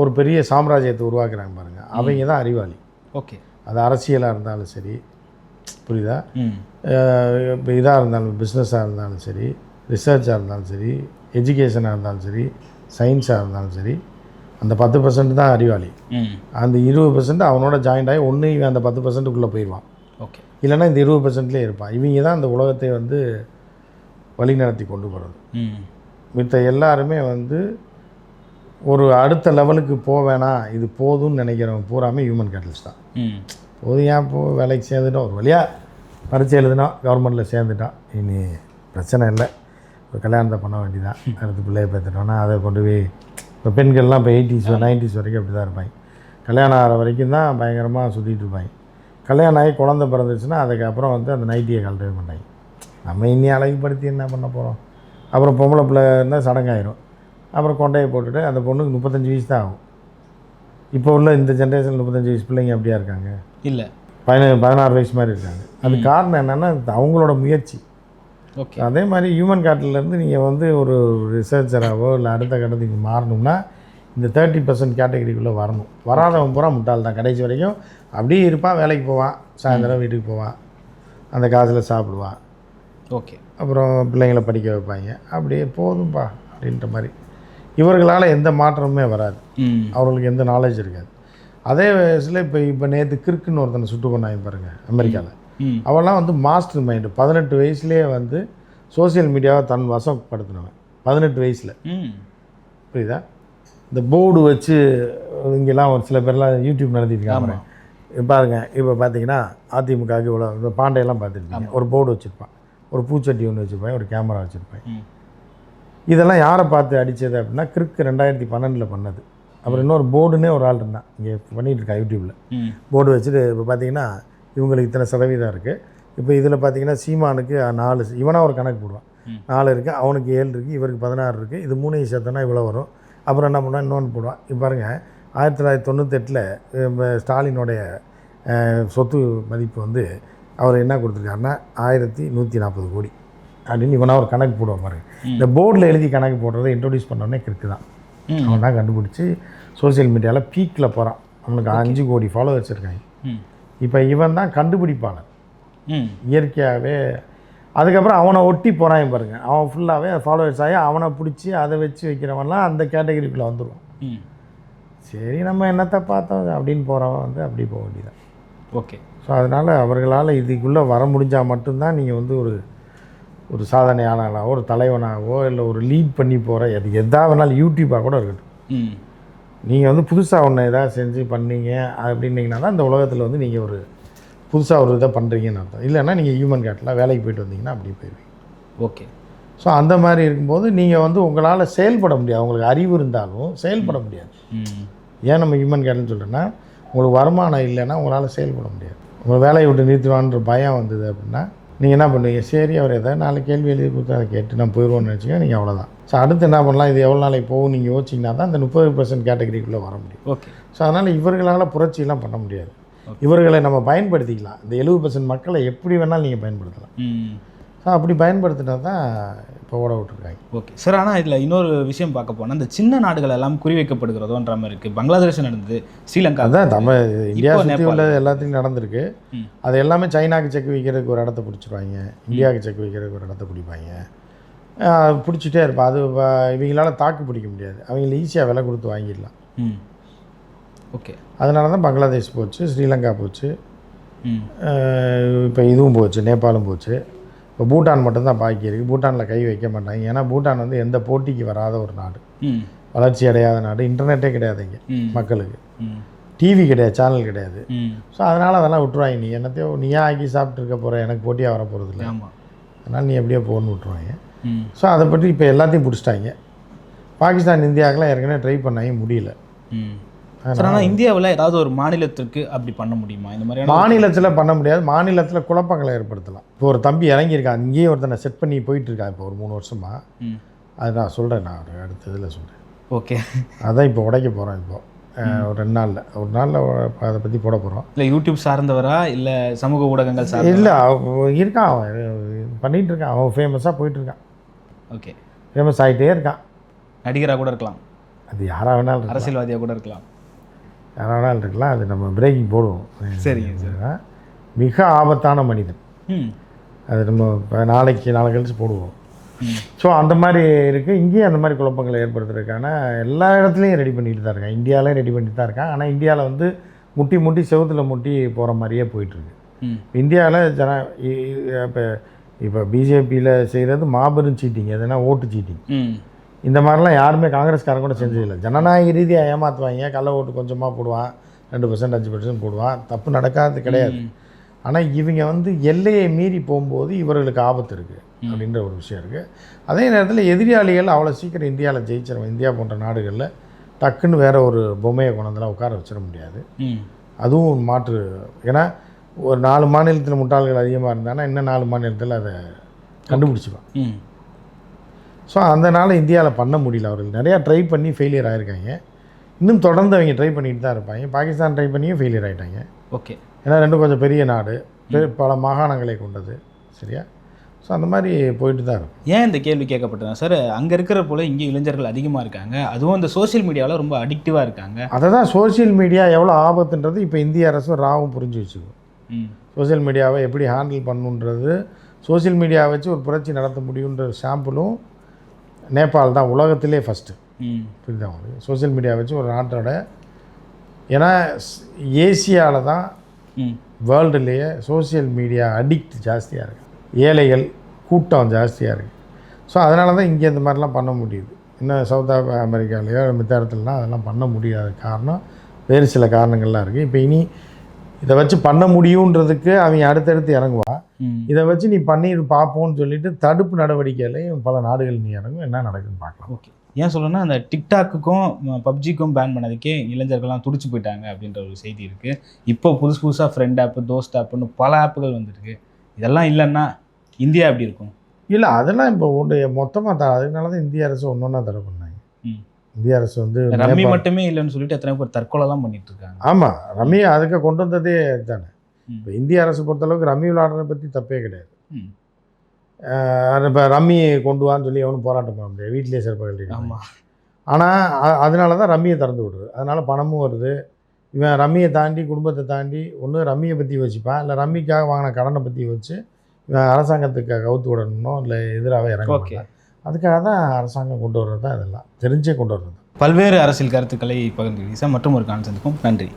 ஒரு பெரிய சாம்ராஜ்யத்தை உருவாக்குறாங்க பாருங்கள் அவங்க தான் அறிவாளி. ஓகே. அது அரசியலாக இருந்தாலும் சரி புரியுதா? இப்போ இதாக இருந்தாலும் பிஸ்னஸாக இருந்தாலும் சரி ரிசர்ச்சாக இருந்தாலும் சரி எஜுகேஷனாக இருந்தாலும் சரி சயின்ஸாக இருந்தாலும் சரி அந்த பத்து பர்சன்ட் தான் அறிவாளி. அந்த இருபது பர்சன்ட் அவனோட ஜாயிண்ட் ஆகி ஒன்று இவன் அந்த பத்து பர்சன்ட்டுக்குள்ளே போயிடுவான். ஓகே. இல்லைன்னா இந்த இருபது பர்சன்ட்லேயே இருப்பான். இவங்க தான் அந்த உலகத்தை வந்து வழி நடத்தி கொண்டு போகிறது மித்த எல்லாருமே வந்து ஒரு அடுத்த லெவலுக்கு போக வேணாம் இது போதும்னு நினைக்கிறவன் பூராமே ஹியூமன் கேட்டல்ஸ் தான். போதும் ஏன் போ வேலைக்கு சேர்ந்துட்டோம் ஒரு வழியாக பரீட்சை எழுதினோம் கவர்மெண்ட்டில் சேர்ந்துட்டோம் இனி பிரச்சனை இல்லை. ஒரு கல்யாணத்தை பண்ண வேண்டியதான் அடுத்து பிள்ளைய பார்த்துட்டோன்னா அதை கொண்டு போய் இப்போ பெண்கள்லாம் இப்போ எயிட்டிஸ் நைன்டிஸ் வரைக்கும் அப்படி தான் இருப்பாங்க. கல்யாணம் ஆகிற வரைக்கும் தான் பயங்கரமாக சுற்றிட்டு இருப்பாங்க. கல்யாணம் ஆகி குழந்தை பிறந்துச்சுன்னா அதுக்கப்புறம் வந்து அந்த நைட்டியை கழட்டவே மாட்டாங்க நம்ம இன்னி அழகுபடுத்தி என்ன பண்ண போகிறோம் அப்புறம் பொம்பளை பிள்ளை இருந்தால் சடங்காயிரும். அப்புறம் கொண்டையை போட்டுட்டு அந்த பொண்ணுக்கு முப்பத்தஞ்சு வயசு தான் ஆகும். இப்போ உள்ள இந்த ஜென்ரேஷன் முப்பத்தஞ்சு வயசு பிள்ளைங்க அப்படியா இருக்காங்க? இல்லை. பதினேழு பதினாறு வயசு மாதிரி இருக்காங்க. அது காரணம் என்னென்னா அவங்களோட முயற்சி. ஓகே. அதே மாதிரி ஹியூமன் இருந்து நீங்கள் வந்து ஒரு ரிசர்ச்சராகவோ இல்லை அடுத்த கட்டத்துக்கு மாறணும்னா இந்த தேர்ட்டி பர்சன்ட் கேட்டகரிக்குள்ளே வரணும். வராதவன் பூரா முட்டாள் தான். கடைசி வரைக்கும் அப்படியே இருப்பான் வேலைக்கு போவான் சாயந்தரம் வீட்டுக்கு போவான் அந்த காசில் சாப்பிடுவான். ஓகே. அப்புறம் பிள்ளைங்களை படிக்க வைப்பாங்க. அப்படியே போதும்பா அப்படின்ற மாதிரி. இவர்களால் எந்த மாற்றமுமே வராது. அவர்களுக்கு எந்த நாலேஜ் இருக்காது. அதே வயசில் இப்போ இப்போ நேற்று கிறுக்குன்னு ஒருத்தனை சுட்டு கொண்டாங்க பாருங்கள் அமெரிக்காவில் ம். அவன்லாம் வந்து மாஸ்டர் மைண்டு பதினெட்டு வயசுலேயே வந்து சோஷியல் மீடியாவை தன் வசப்படுத்தினவன். பதினெட்டு வயசில். புரியுதா? இந்த போர்டு வச்சு இங்கெல்லாம் ஒரு சில பேர்லாம் யூடியூப் இப்போ பாருங்க. இப்போ பார்த்தீங்கன்னா அதிமுகவுக்கு இவ்வளோ இந்த பாண்டையெல்லாம் பார்த்துருப்பீங்க ஒரு போர்டு வச்சுருப்பான். ஒரு பூச்சட்டி ஒன்று வச்சுருப்பான் ஒரு கேமரா வச்சுருப்பான். இதெல்லாம் யாரை பார்த்து அடித்தது அப்படின்னா கிறுக்கு ரெண்டாயிரத்தி பன்னெண்டில் பண்ணது. அப்புறம் இன்னொரு போர்டுனே ஒரு ஆள் இருந்தான். இங்கே பண்ணிகிட்டு இருக்கான் யூடியூப்பில் போர்டு வச்சுட்டு இப்போ பார்த்தீங்கன்னா இவங்களுக்கு இத்தனை சதவீதம் இருக்குது இப்போ இதில் பார்த்தீங்கன்னா சீமானுக்கு நாலு இவனாக ஒரு கணக்கு போடுவான். நாலு இருக்குது அவனுக்கு ஏழு இருக்குது இவருக்கு பதினாறு இருக்குது இது மூணையும் சேர்த்தோன்னா இவ்வளோ வரும். அப்புறம் என்ன பண்ணுவான்? இன்னொன்று போடுவான். இப்போ பாருங்கள் ஆயிரத்தி தொள்ளாயிரத்தி தொண்ணூத்தெட்டில் ஸ்டாலினுடைய சொத்து மதிப்பு வந்து அவர் என்ன கொடுத்துருக்காருன்னா ஆயிரத்தி நூற்றி நாற்பது கோடி. அப்படின்னு இவனா ஒரு கணக்கு போடுவான் பாருங்க இந்த போர்டில் எழுதி கணக்கு போடுறதை இன்ட்ரோடியூஸ் பண்ணோடனே கிறுக்கு தான். அவன் தான் கண்டுபிடிச்சி சோஷியல் மீடியாவில் பீக்கில் போகிறான் அவனுக்கு அஞ்சு கோடி ஃபாலோவர்ஸ் இருக்காங்க. இப்போ இவன் தான் கண்டுபிடிப்பாளன் இயற்கையாகவே அதுக்கப்புறம் அவனை ஒட்டி போகிறான் பாருங்க. அவன் ஃபுல்லாகவே ஃபாலோவர்ஸ் ஆகி அவனை பிடிச்சி அதை வச்சு வைக்கிறவன்லாம் அந்த கேட்டகரிக்குள்ளே வந்துடுவான் சரி நம்ம என்னத்தை பார்த்தோம்? அப்படின்னு போகிறவன் வந்து அப்படி போக வேண்டியதான் ஓகே. ஸோ அதனால் அவர்களால் இதுக்குள்ளே வர முடிஞ்சால் மட்டும்தான் நீங்கள் வந்து ஒரு ஒரு சாதனையாளராகவோ ஒரு தலைவனாகவோ இல்லை ஒரு லீட் பண்ணி போகிற எது எதா வேணாலும் யூடியூப்பாக கூட இருக்கட்டும். நீங்கள் வந்து புதுசாக ஒன்று எதாவது செஞ்சு பண்ணீங்க அப்படின்னீங்கன்னா தான் இந்த உலகத்தில் வந்து நீங்கள் ஒரு புதுசாக ஒரு இதை பண்ணுறீங்கன்னு அர்த்தம். இல்லைன்னா நீங்கள் ஹியூமன் கேட்டில் வேலைக்கு போயிட்டு வந்தீங்கன்னா அப்படி போயிடுவீங்க ஓகே. ஸோ அந்த மாதிரி இருக்கும்போது நீங்கள் வந்து உங்களால் செயல்பட முடியாது. உங்களுக்கு அறிவு இருந்தாலும் செயல்பட முடியாது. ஏன் நம்ம ஹியூமன் கேட்டுன்னு சொல்கிறேன்னா உங்களுக்கு வருமானம் இல்லைன்னா உங்களால் செயல்பட முடியாது. உங்கள் வேலையை விட்டு நிறுத்துவான்ற பயம் வந்தது அப்படின்னா நீங்கள் என்ன பண்ணுவீங்க? சரி அவர் எதாவது நாலு கேள்வி எழுதி கொடுத்து அதை கேட்டு நான் போயிடுவோன்னு நினச்சிங்க நீங்கள் அவ்வளோதான் ஸோ அடுத்து என்ன பண்ணலாம்? இது எவ்வளோ நாளைக்கு போகும் நீங்கள் யோசிச்சிங்கன்னா தான் அந்த முப்பது பர்சன்ட் கேட்டகரிக்குள்ளே வர முடியும். ஓகே ஸோ அதனால் இவர்களால் புரட்சியெல்லாம் பண்ண முடியாது. இவர்களை நம்ம பயன்படுத்திக்கலாம். இந்த எழுபது பர்சன்ட் மக்களை எப்படி வேணாலும் நீங்கள் பயன்படுத்தலாம். அப்படி பயன்படுத்தினா தான் இப்போ ஓட விட்டுருக்காங்க. ஓகே. சார் ஆனால் இதில் இன்னொரு விஷயம் பார்க்க போனால் இந்த சின்ன நாடுகள் எல்லாம் குறிவைக்கப்படுகிறதோன்ற மாதிரி இருக்குது பங்களாதேஷ் நடந்தது ஸ்ரீலங்கா. அதான் நம்ம இந்தியா சுற்றி நேபாள். உள்ள எல்லாத்துலையும் நடந்திருக்கு. அது எல்லாமே சைனாக்கு செக் வைக்கிறதுக்கு ஒரு இடத்த பிடிச்சிருவாங்க. இந்தியாவுக்கு செக் வைக்கிறதுக்கு ஒரு இடத்த பிடிப்பாங்க. பிடிச்சிட்டே இருப்பான் அது இவங்களால தாக்கு பிடிக்க முடியாது. அவங்கள ஈஸியாக விலை கொடுத்து வாங்கிடலாம். ஓகே. அதனால தான் பங்களாதேஷ் போச்சு ஸ்ரீலங்கா போச்சு. இப்போ இதுவும் போச்சு நேபாளும் போச்சு. இப்போ பூட்டான் மட்டும்தான் பாக்கி இருக்குது பூட்டானில் கை வைக்க மாட்டாங்க. ஏன்னா பூட்டான் வந்து எந்த போட்டிக்கு வராத ஒரு நாடு. வளர்ச்சி அடையாத நாடு. இன்டர்நெட்டே கிடையாது இங்கே மக்களுக்கு. டிவி கிடையாது சேனல் கிடையாது. ஸோ அதனால் அதெல்லாம் விட்டுருவாங்க. நீ என்னத்தையோ நீயா ஆக்கி சாப்பிட்டு இருக்க போகிற எனக்கு போட்டியாக வர போகிறது இல்லை அதனால் நீ எப்படியோ போகணும்னு விட்டுருவாங்க. ஸோ அதை பற்றி இப்போ எல்லாத்தையும் பிடிச்சிட்டாங்க. பாகிஸ்தான் இந்தியாவுக்குலாம் ஏற்கனவே ட்ரை பண்ணாங்க. முடியல. சார் ஆனால் இந்தியாவில் ஏதாவது ஒரு மாநிலத்திற்கு அப்படி பண்ண முடியுமா? இந்த மாதிரியான மாநிலத்தில் பண்ண முடியாது. மாநிலத்தில் குழப்பங்களை ஏற்படுத்தலாம். இப்போ ஒரு தம்பி இறங்கியிருக்கான். இங்கேயே ஒருத்தனை செட் பண்ணி போயிட்டு இருக்கான் இப்போ ஒரு மூணு வருஷமாக அது நான் சொல்கிறேன் நான் ஒரு அடுத்த இதில் சொல்கிறேன் ஓகே. அதான் இப்போ உடைக்க போகிறோம் இப்போ. ஒரு ரெண்டு நாளில். ஒரு நாளில் அதை பற்றி போட போகிறோம் இல்லை யூடியூப் சார்ந்தவரா? இல்லை சமூக ஊடகங்கள் சார்ந்த இல்லை இருக்கான். அவன் பண்ணிகிட்டு இருக்கான். அவன் ஃபேமஸாக போயிட்டுருக்கான். ஓகே. ஃபேமஸ் ஆகிட்டே இருக்கான். நடிகராக கூட இருக்கலாம். அது யாராக வேணாலும் அரசியல்வாதியாக கூட இருக்கலாம். வேணாலும் இருக்கலாம் அது நம்ம பிரேக்கிங் போடுவோம். சரிங்க சார் மிக ஆபத்தான மனிதன். அது நம்ம இப்ப நாளைக்கு நாளை கழிச்சு போடுவோம். ஸோ அந்த மாதிரி இருக்குது இங்கேயும் அந்த மாதிரி குழப்பங்களை ஏற்படுத்துறதுக்கான எல்லா இடத்துலையும் ரெடி பண்ணிட்டு தான் இருக்கான். இந்தியாவிலையும் ரெடி பண்ணிட்டு தான் இருக்கான். ஆனால் இந்தியாவில் வந்து முட்டி முட்டி செவுத்துல முட்டி போகிற மாதிரியே போயிட்டுருக்கு இந்தியாவில் ஜன இப்போ இப்போ பிஜேபியில் செய்கிறது மாபெரும் சீட்டிங் எதுனா ஓட்டு சீட்டிங் இந்த மாதிரிலாம் யாருமே காங்கிரஸ்காரங்க கூட செஞ்சதில்லை ஜனநாயக ரீதியாக ஏமாற்றுவாங்க கள்ள ஓட்டு கொஞ்சமாக போடுவான். ரெண்டு பர்சன்ட் அஞ்சு பர்சன்ட் போடுவான். தப்பு நடக்காது கிடையாது. ஆனால் இவங்க வந்து எல்லையை மீறி போகும்போது இவர்களுக்கு ஆபத்து இருக்குது அப்படின்ற ஒரு விஷயம் இருக்குது அதே நேரத்தில் எதிராளிகள் அவ்வளோ சீக்கிரம் இந்தியாவில் ஜெயிச்சிருவோம் இந்தியா போன்ற நாடுகளில் டக்குன்னு வேற ஒரு பொம்மையை கொண்டாந்துலாம் உட்கார வச்சிட முடியாது. அதுவும் மாற்று. ஏன்னா ஒரு நாலு மாநிலத்தில் முட்டாள்கள் அதிகமாக இருந்தாங்கன்னா இன்னும் நாலு மாநிலத்தில் அதை கண்டுபிடிச்சிப்பான் ஸோ அதனால் இந்தியாவில் பண்ண முடியல. அவர்கள் நிறையா ட்ரை பண்ணி ஃபெயிலியர் ஆகிருக்காங்க இன்னும் தொடர்ந்து அவங்க ட்ரை பண்ணிட்டு தான் இருப்பாங்க. பாகிஸ்தான் ட்ரை பண்ணியும் ஃபெயிலியர் ஆகிட்டாங்க ஓகே. ஏன்னா ரெண்டும் கொஞ்சம் பெரிய நாடு. பல மாகாணங்களை கொண்டது. சரியா? ஸோ அந்த மாதிரி போயிட்டு தான் இருக்கும். ஏன் இந்த கேள்வி கேட்கப்பட்டதா சார் அங்கே இருக்கிற போல இங்கே இளைஞர்கள் அதிகமாக இருக்காங்க. அதுவும் இந்த சோஷியல் மீடியாவில் ரொம்ப அடிக்டிவாக இருக்காங்க. அதை தான் சோஷியல் மீடியா எவ்வளோ ஆபத்துன்றது இப்போ இந்திய அரசும் ராவும் புரிஞ்சு வச்சுக்கும். ம். சோஷியல் மீடியாவை எப்படி ஹேண்டில் பண்ணுன்றது சோஷியல் மீடியாவை வச்சு ஒரு புரட்சி நடத்த முடியுன்ற சாம்பிளும் நேபாள் தான் உலகத்திலே ஃபஸ்ட்டு புரியுதா உங்களுக்கு? சோஷியல் மீடியா வச்சு ஒரு நாட்டோட ஏன்னா ஏசியாவில் தான் வேர்ல்டுலேயே சோஷியல் மீடியா அடிக்ட் ஜாஸ்தியாக இருக்குது ஏழைகள் கூட்டம் ஜாஸ்தியாக இருக்குது ஸோ அதனால தான் இங்கே இந்த மாதிரிலாம் பண்ண முடியுது. இன்னும் சவுத் ஆப்~ அமெரிக்காலேயோ மித்த இடத்துலலாம் அதெல்லாம் பண்ண முடியாத காரணம் வேறு சில காரணங்கள்லாம் இருக்குது இப்போ இனி இதை வச்சு பண்ண முடியுன்றதுக்கு அவங்க அடுத்தடுத்து இறங்குவா இதை வச்சு நீ பண்ணிட்டு பார்ப்போம்னு சொல்லிட்டு தடுப்பு நடவடிக்கையிலையும் பல நாடுகள் நீ இறங்கும். என்ன நடக்குதுன்னு பார்க்கலாம். ஓகே. ஏன் சொல்லணும்னா அந்த டிக்டாக்குக்கும் பப்ஜிக்கும் பேன் பண்ணதுக்கே இளைஞர்கள்லாம் துடிச்சு போயிட்டாங்க அப்படின்ற ஒரு செய்தி இருக்குது இப்போ புதுசு புதுசாக ஃப்ரெண்ட் ஆப்பு தோஸ்ட் ஆப்புன்னு பல ஆப்புகள் வந்திருக்கு. இதெல்லாம் இல்லைன்னா இந்தியா எப்படி இருக்கும்? இல்லை அதெல்லாம் இப்போ ஒன்று மொத்தமாக த அதனால தான் இந்திய அரசு ஒன்று ஒன்றா தடை இந்திய அரசு வந்து ரம்மி மட்டுமே இல்லைன்னு சொல்லிட்டு எத்தனை பேர் தற்கொலைலாம் பண்ணிட்டு இருக்காங்க ஆமாம் ரம்மி அதுக்கு கொண்டு வந்ததே தானே. இப்போ இந்திய அரசு பொறுத்தளவுக்கு ரம்மி விளையாடுறதை பற்றி தப்பே கிடையாது. இப்போ ரம்மி கொண்டு வான்னு சொல்லி எவனும் போராட்டம் பண்ண முடியாது. வீட்டிலேயே சிறப்பாக கழட்டிட்டு ஆமா. ஆனால் அதனால தான் ரம்மியை திறந்து விடுறது அதனால் பணமும் வருது. இவன் ரம்மியை தாண்டி குடும்பத்தை தாண்டி ஒன்று ரம்மியை பற்றி வச்சுப்பான் இல்லை ரம்மிக்காக வாங்கின கடனை பற்றி வச்சு இவன் அரசாங்கத்துக்கு கவுத்து விடணும் இல்லை எதிராக இறங்க. அதுக்காக தான் அரசாங்கம் கொண்டு வர்றது தான் இதெல்லாம். தெரிஞ்சே கொண்டு வர்றது. பல்வேறு அரசியல் கருத்துக்களை பகிர்ந்து மற்றும் ஒரு கான்செப்டுக்கும் நன்றி.